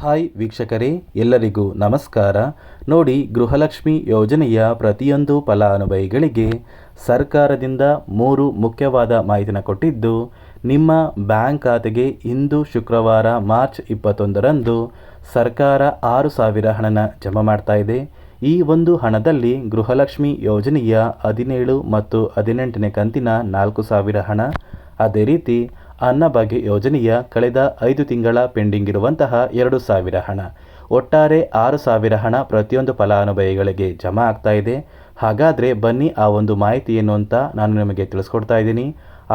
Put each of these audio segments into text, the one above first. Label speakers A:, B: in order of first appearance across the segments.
A: Hi ವೀಕ್ಷಕರೇ, ಎಲ್ಲರಿಗೂ ನಮಸ್ಕಾರ. ನೋಡಿ, ಗೃಹಲಕ್ಷ್ಮಿ ಯೋಜನೆಯ ಪ್ರತಿಯೊಂದು ಫಲಾನುಭವಿಗಳಿಗೆ ಸರ್ಕಾರದಿಂದ ಮೂರು ಮುಖ್ಯವಾದ ಮಾಹಿತಿನ ಕೊಟ್ಟಿದ್ದು, ನಿಮ್ಮ ಬ್ಯಾಂಕ್ ಖಾತೆಗೆ ಇಂದು ಶುಕ್ರವಾರ ಮಾರ್ಚ್ ಇಪ್ಪತ್ತೊಂದರಂದು ಸರ್ಕಾರ ಆರು ಸಾವಿರ ಹಣನ ಜಮಾ ಮಾಡ್ತಾ ಇದೆ. ಈ ಒಂದು ಹಣದಲ್ಲಿ ಗೃಹಲಕ್ಷ್ಮಿ ಯೋಜನೆಯ ಹದಿನೇಳು ಮತ್ತು ಹದಿನೆಂಟನೇ ಕಂತಿನ ನಾಲ್ಕು ಸಾವಿರ ಹಣ. ಅದೇ ರೀತಿ ಅನ್ನಭಾಗ್ಯ ಯೋಜನೆಯ ಕಳೆದ ಐದು ತಿಂಗಳ ಪೆಂಡಿಂಗ್ ಇರುವಂತಹ ಎರಡು ಸಾವಿರ ಹಣ. ಒಟ್ಟಾರೆ ಆರು ಸಾವಿರ ಹಣ ಪ್ರತಿಯೊಂದು ಫಲಾನುಭವಿಗಳಿಗೆ ಜಮಾ ಆಗ್ತಾ ಇದೆ. ಹಾಗಾದರೆ ಬನ್ನಿ ಆ ಒಂದು ಮಾಹಿತಿ ಏನು ಅಂತ ನಾನು ನಿಮಗೆ ತಿಳಿಸ್ಕೊಡ್ತಾ ಇದ್ದೀನಿ.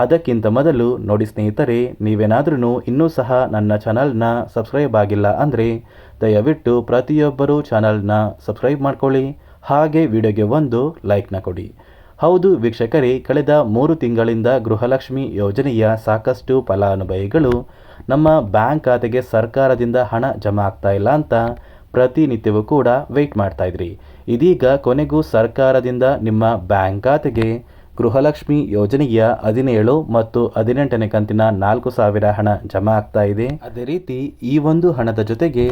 A: ಅದಕ್ಕಿಂತ ಮೊದಲು ನೋಡಿ ಸ್ನೇಹಿತರೆ ನೀವೇನಾದ್ರೂ ಇನ್ನೂ ಸಹ ನನ್ನ ಚಾನಲ್ನ ಸಬ್ಸ್ಕ್ರೈಬ್ ಆಗಿಲ್ಲ ಅಂದರೆ ದಯವಿಟ್ಟು ಪ್ರತಿಯೊಬ್ಬರೂ ಚಾನಲ್ನ ಸಬ್ಸ್ಕ್ರೈಬ್ ಮಾಡ್ಕೊಳ್ಳಿ. ಹಾಗೆ ವಿಡಿಯೋಗೆ ಒಂದು ಲೈಕ್ನ ಕೊಡಿ. ಹೌದು ವೀಕ್ಷಕರೇ, ಕಳೆದ ಮೂರು ತಿಂಗಳಿಂದ ಗೃಹಲಕ್ಷ್ಮಿ ಯೋಜನೆಯ ಸಾಕಷ್ಟು ಫಲಾನುಭವಿಗಳು ನಮ್ಮ ಬ್ಯಾಂಕ್ ಖಾತೆಗೆ ಸರ್ಕಾರದಿಂದ ಹಣ ಜಮಾ ಆಗ್ತಾ ಇಲ್ಲ ಅಂತ ಪ್ರತಿನಿತ್ಯವೂ ಕೂಡ ವೆಯ್ಟ್ ಮಾಡ್ತಾ ಇದ್ರಿ. ಇದೀಗ ಕೊನೆಗೂ ಸರ್ಕಾರದಿಂದ ನಿಮ್ಮ ಬ್ಯಾಂಕ್ ಖಾತೆಗೆ ಗೃಹಲಕ್ಷ್ಮಿ ಯೋಜನೆಯ ಹದಿನೇಳು ಮತ್ತು ಹದಿನೆಂಟನೇ ಕಂತಿನ ನಾಲ್ಕು ಸಾವಿರ ಹಣ ಜಮಾ ಆಗ್ತಾ ಇದೆ. ಅದೇ ರೀತಿ ಈ ಒಂದು ಹಣದ ಜೊತೆಗೆ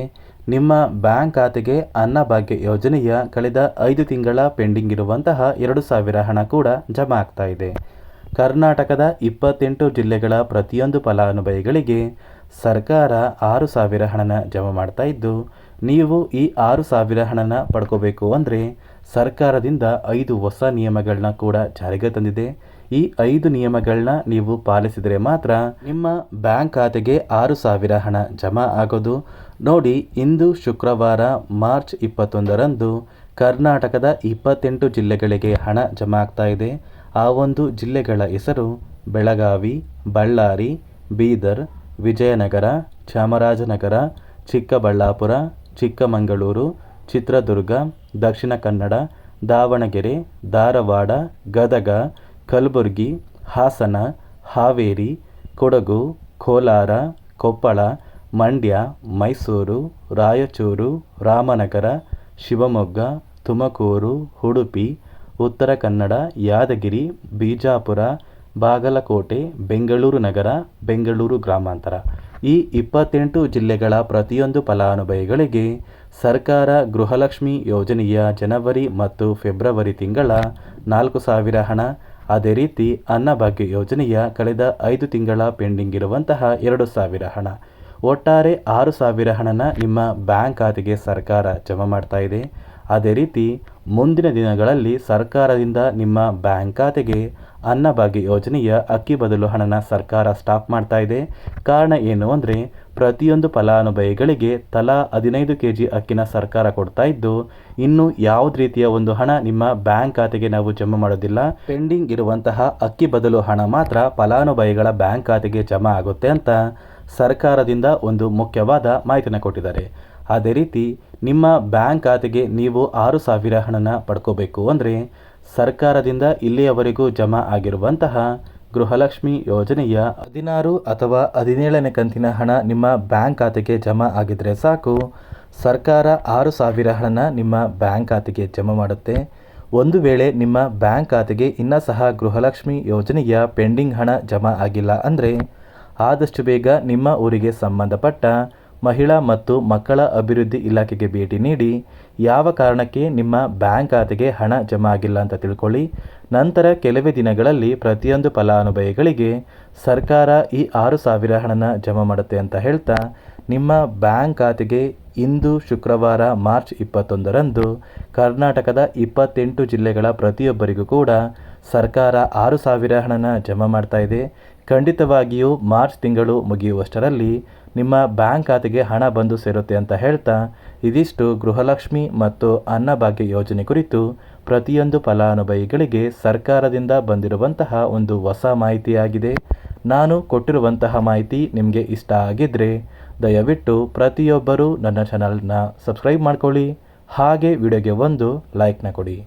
A: ನಿಮ್ಮ ಬ್ಯಾಂಕ್ ಖಾತೆಗೆ ಅನ್ನಭಾಗ್ಯ ಯೋಜನೆಯ ಕಳೆದ ಐದು ತಿಂಗಳ ಪೆಂಡಿಂಗ್ ಇರುವಂತಹ ಎರಡು ಸಾವಿರ ಹಣ ಕೂಡ ಜಮಾ ಆಗ್ತಾ ಇದೆ. ಕರ್ನಾಟಕದ ಇಪ್ಪತ್ತೆಂಟು ಜಿಲ್ಲೆಗಳ ಪ್ರತಿಯೊಂದು ಫಲಾನುಭವಿಗಳಿಗೆ ಸರ್ಕಾರ ಆರು ಸಾವಿರ ಹಣನ ಜಮಾ ಮಾಡ್ತಾ ಇದ್ದು, ನೀವು ಈ ಆರು ಸಾವಿರ ಹಣನ ಪಡ್ಕೋಬೇಕು ಅಂದರೆ ಸರ್ಕಾರದಿಂದ ಐದು ಹೊಸ ನಿಯಮಗಳನ್ನ ಕೂಡ ಜಾರಿಗೆ ತಂದಿದೆ. ಈ ಐದು ನಿಯಮಗಳನ್ನ ನೀವು ಪಾಲಿಸಿದರೆ ಮಾತ್ರ ನಿಮ್ಮ ಬ್ಯಾಂಕ್ ಖಾತೆಗೆ ಆರು ಸಾವಿರ ಹಣ ಜಮಾ ಆಗೋದು. ನೋಡಿ, ಇಂದು ಶುಕ್ರವಾರ ಮಾರ್ಚ್ ಇಪ್ಪತ್ತೊಂದರಂದು ಕರ್ನಾಟಕದ ಇಪ್ಪತ್ತೆಂಟು ಜಿಲ್ಲೆಗಳಿಗೆ ಹಣ ಜಮಾ ಆಗ್ತಾ ಇದೆ. ಆ ಒಂದು ಜಿಲ್ಲೆಗಳ ಹೆಸರು ಬೆಳಗಾವಿ, ಬಳ್ಳಾರಿ, ಬೀದರ್, ವಿಜಯನಗರ, ಚಾಮರಾಜನಗರ, ಚಿಕ್ಕಬಳ್ಳಾಪುರ, ಚಿಕ್ಕಮಗಳೂರು ಚಿತ್ರದುರ್ಗ, ದಕ್ಷಿಣ ಕನ್ನಡ, ದಾವಣಗೆರೆ, ಧಾರವಾಡ, ಗದಗ, ಕಲಬುರಗಿ, ಹಾಸನ, ಹಾವೇರಿ, ಕೊಡಗು, ಕೋಲಾರ, ಕೊಪ್ಪಳ, ಮಂಡ್ಯ, ಮೈಸೂರು, ರಾಯಚೂರು, ರಾಮನಗರ, ಶಿವಮೊಗ್ಗ, ತುಮಕೂರು, ಉಡುಪಿ, ಉತ್ತರ ಕನ್ನಡ, ಯಾದಗಿರಿ, ಬಿಜಾಪುರ, ಬಾಗಲಕೋಟೆ, ಬೆಂಗಳೂರು ನಗರ, ಬೆಂಗಳೂರು ಗ್ರಾಮಾಂತರ. ಈ ಇಪ್ಪತ್ತೆಂಟು ಜಿಲ್ಲೆಗಳ ಪ್ರತಿಯೊಂದು ಫಲಾನುಭವಿಗಳಿಗೆ ಸರ್ಕಾರ ಗೃಹಲಕ್ಷ್ಮಿ ಯೋಜನೆಯ ಜನವರಿ ಮತ್ತು ಫೆಬ್ರವರಿ ತಿಂಗಳ ನಾಲ್ಕು ಸಾವಿರ ಹಣ. ಅದೇ ರೀತಿ ಅನ್ನಭಾಗ್ಯ ಯೋಜನೆಯ ಕಳೆದ ಐದು ತಿಂಗಳ ಪೆಂಡಿಂಗ್ ಇರುವಂತಹ ಎರಡು ಸಾವಿರ ಹಣ. ಒಟ್ಟಾರೆ ಆರು ಸಾವಿರ ಹಣನ ನಿಮ್ಮ ಬ್ಯಾಂಕ್ ಖಾತೆಗೆ ಸರ್ಕಾರ ಜಮಾ ಮಾಡ್ತಾ ಇದೆ. ಅದೇ ರೀತಿ ಮುಂದಿನ ದಿನಗಳಲ್ಲಿ ಸರ್ಕಾರದಿಂದ ನಿಮ್ಮ ಬ್ಯಾಂಕ್ ಖಾತೆಗೆ ಅನ್ನಭಾಗ್ಯ ಯೋಜನೆಯ ಅಕ್ಕಿ ಬದಲು ಹಣನ ಸರ್ಕಾರ ಸ್ಟಾಪ್ ಮಾಡ್ತಾ ಇದೆ. ಕಾರಣ ಏನು ಅಂದರೆ, ಪ್ರತಿಯೊಂದು ಫಲಾನುಭವಿಗಳಿಗೆ ತಲಾ ಹದಿನೈದು ಕೆ ಜಿ ಅಕ್ಕಿನ ಸರ್ಕಾರ ಕೊಡ್ತಾ ಇದ್ದು, ಇನ್ನು ಯಾವುದೇ ರೀತಿಯ ಒಂದು ಹಣ ನಿಮ್ಮ ಬ್ಯಾಂಕ್ ಖಾತೆಗೆ ನಾವು ಜಮಾ ಮಾಡೋದಿಲ್ಲ. ಪೆಂಡಿಂಗ್ ಇರುವಂತಹ ಅಕ್ಕಿ ಬದಲು ಹಣ ಮಾತ್ರ ಫಲಾನುಭವಿಗಳ ಬ್ಯಾಂಕ್ ಖಾತೆಗೆ ಜಮಾ ಆಗುತ್ತೆ ಅಂತ ಸರ್ಕಾರದಿಂದ ಒಂದು ಮುಖ್ಯವಾದ ಮಾಹಿತಿನ ಕೊಟ್ಟಿದ್ದಾರೆ. ಅದೇ ರೀತಿ, ನಿಮ್ಮ ಬ್ಯಾಂಕ್ ಖಾತೆಗೆ ನೀವು ಆರು ಸಾವಿರ ಹಣನ ಪಡ್ಕೋಬೇಕು ಅಂದರೆ ಸರ್ಕಾರದಿಂದ ಇಲ್ಲಿಯವರೆಗೂ ಜಮಾ ಆಗಿರುವಂತಹ ಗೃಹಲಕ್ಷ್ಮಿ ಯೋಜನೆಯ ಹದಿನಾರು ಅಥವಾ ಹದಿನೇಳನೇ ಕಂತಿನ ಹಣ ನಿಮ್ಮ ಬ್ಯಾಂಕ್ ಖಾತೆಗೆ ಜಮಾ ಆಗಿದ್ರೆ ಸಾಕು. ಸರ್ಕಾರ ಆರು ಸಾವಿರ ಹಣನ ನಿಮ್ಮ ಬ್ಯಾಂಕ್ ಖಾತೆಗೆ ಜಮಾ ಮಾಡುತ್ತೆ. ಒಂದು ವೇಳೆ ನಿಮ್ಮ ಬ್ಯಾಂಕ್ ಖಾತೆಗೆ ಇನ್ನೂ ಸಹ ಗೃಹಲಕ್ಷ್ಮಿ ಯೋಜನೆಯ ಪೆಂಡಿಂಗ್ ಹಣ ಜಮಾ ಆಗಿಲ್ಲ ಅಂದರೆ ಆದಷ್ಟು ಬೇಗ ನಿಮ್ಮ ಊರಿಗೆ ಸಂಬಂಧಪಟ್ಟ ಮಹಿಳಾ ಮತ್ತು ಮಕ್ಕಳ ಅಭಿವೃದ್ಧಿ ಇಲಾಖೆಗೆ ಭೇಟಿ ನೀಡಿ, ಯಾವ ಕಾರಣಕ್ಕೆ ನಿಮ್ಮ ಬ್ಯಾಂಕ್ ಖಾತೆಗೆ ಹಣ ಜಮಾ ಆಗಿಲ್ಲ ಅಂತ ತಿಳ್ಕೊಳ್ಳಿ. ನಂತರ ಕೆಲವೇ ದಿನಗಳಲ್ಲಿ ಪ್ರತಿಯೊಂದು ಫಲಾನುಭವಿಗಳಿಗೆ ಸರ್ಕಾರ ಈ ಆರು ಸಾವಿರ ಹಣನ ಜಮಾ ಮಾಡುತ್ತೆ ಅಂತ ಹೇಳ್ತಾ, ನಿಮ್ಮ ಬ್ಯಾಂಕ್ ಖಾತೆಗೆ ಇಂದು ಶುಕ್ರವಾರ ಮಾರ್ಚ್ ಇಪ್ಪತ್ತೊಂದರಂದು ಕರ್ನಾಟಕದ ಇಪ್ಪತ್ತೆಂಟು ಜಿಲ್ಲೆಗಳ ಪ್ರತಿಯೊಬ್ಬರಿಗೂ ಕೂಡ ಸರ್ಕಾರ ಆರು ಸಾವಿರ ಹಣನ ಜಮಾ ಮಾಡ್ತಾ ಇದೆ. ಖಂಡಿತವಾಗಿಯೂ ಮಾರ್ಚ್ ತಿಂಗಳು ಮುಗಿಯುವಷ್ಟರಲ್ಲಿ ನಿಮ್ಮ ಬ್ಯಾಂಕ್ ಖಾತೆಗೆ ಹಣ ಬಂದು ಸೇರುತ್ತೆ ಅಂತ ಹೇಳ್ತಾ ಇದಿಷ್ಟು ಗೃಹಲಕ್ಷ್ಮಿ ಮತ್ತು ಅನ್ನಭಾಗ್ಯ ಯೋಜನೆ ಕುರಿತು ಪ್ರತಿಯೊಂದು ಫಲಾನುಭವಿಗಳಿಗೆ ಸರ್ಕಾರದಿಂದ ಬಂದಿರುವಂತಹ ಒಂದು ಹೊಸ ಮಾಹಿತಿಯಾಗಿದೆ. ನಾನು ಕೊಟ್ಟಿರುವಂತಹ ಮಾಹಿತಿ ನಿಮಗೆ ಇಷ್ಟ ಆಗಿದ್ದರೆ ದಯವಿಟ್ಟು ಪ್ರತಿಯೊಬ್ಬರೂ ನನ್ನ ಚಾನಲ್ನ ಸಬ್ಸ್ಕ್ರೈಬ್ ಮಾಡ್ಕೊಳ್ಳಿ. ಹಾಗೆ ವಿಡಿಯೋಗೆ ಒಂದು ಲೈಕ್ನ ಕೊಡಿ.